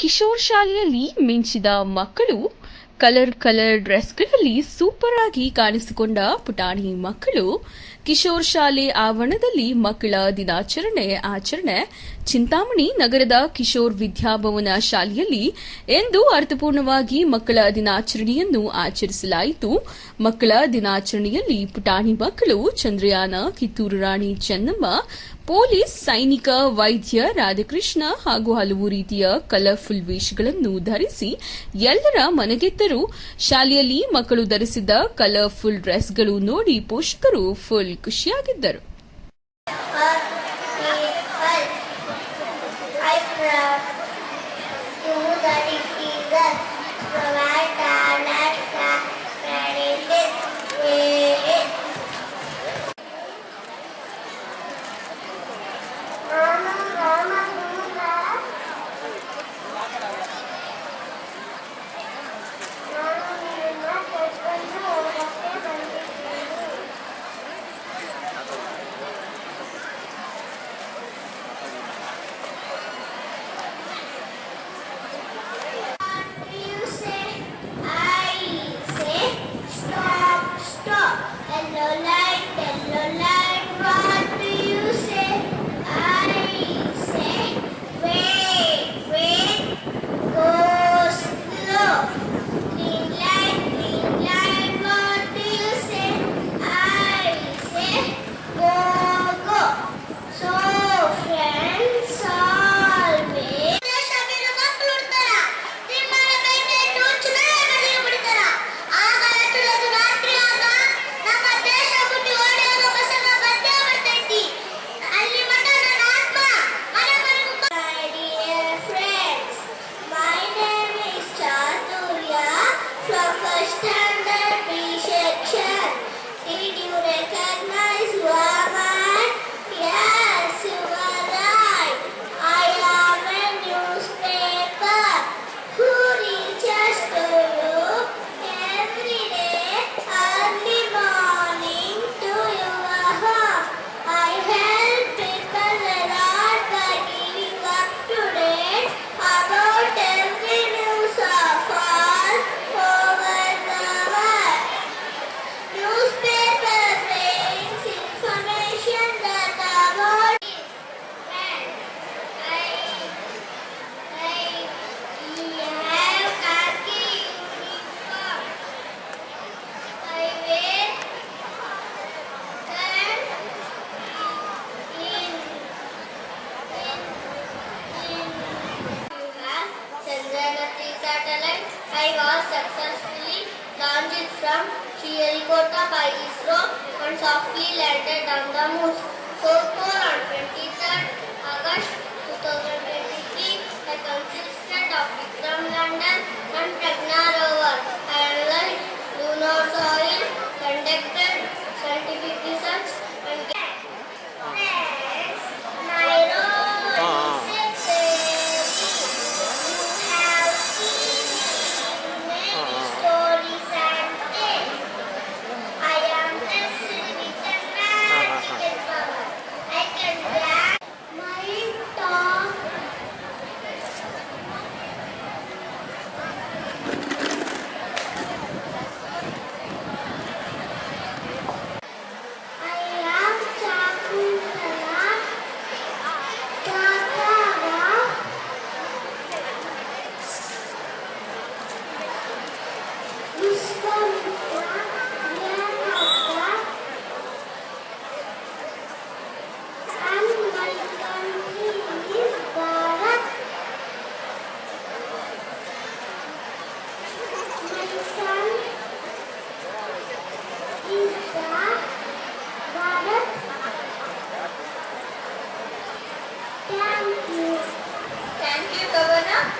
ಕಿಶೋರ್ ಶಾಲೆಯಲ್ಲಿ ಮಿಂಚಿದ ಮಕ್ಕಳು colour colour ಡ್ರೆಸ್ಗಳಲ್ಲಿ super ಆಗಿ ಕಾಣಿಸಿಕೊಂಡ ಪುಟಾಣಿ ಮಕ್ಕಳು. ಕಿಶೋರ್ ಶಾಲೆ ಆವರಣದಲ್ಲಿ ಮಕ್ಕಳ ದಿನಾಚರಣೆ, ಆಚರಣೆ ಚಿಂತಾಮಣಿ ನಗರದ ಕಿಶೋರ್ ವಿದ್ಯಾಭವನ ಶಾಲೆಯಲ್ಲಿ ಎಂದು ಅರ್ಥಪೂರ್ಣವಾಗಿ ಮಕ್ಕಳ ದಿನಾಚರಣೆಯನ್ನು ಆಚರಿಸಲಾಯಿತು. ಮಕ್ಕಳ ದಿನಾಚರಣೆಯಲ್ಲಿ ಪುಟಾಣಿ ಮಕ್ಕಳು ಚಂದ್ರಯಾನ, ಕಿತ್ತೂರು ರಾಣಿ ಚೆನ್ನಮ್ಮ, ಪೊಲೀಸ್, ಸೈನಿಕ, ವೈದ್ಯ ರಾಧಾಕೃಷ್ಣ ಹಾಗೂ ಹಲವು ರೀತಿಯ ಕಲರ್ಫುಲ್ ವೇಷಗಳನ್ನು ಧರಿಸಿ ಎಲ್ಲರ ಮನಗೆದ್ದರು ಶಾಲೆಯಲ್ಲಿ ಮಕ್ಕಳು ಧರಿಸಿದ ಕಲರ್ಫುಲ್ ಡ್ರೆಸ್ಗಳು ನೋಡಿ ಪೋಷಕರು ಫುಲ್ ಖುಷಿಯಾಗಿದ್ದರು. from Sri Helikota by ISRO and softly landed Thank you.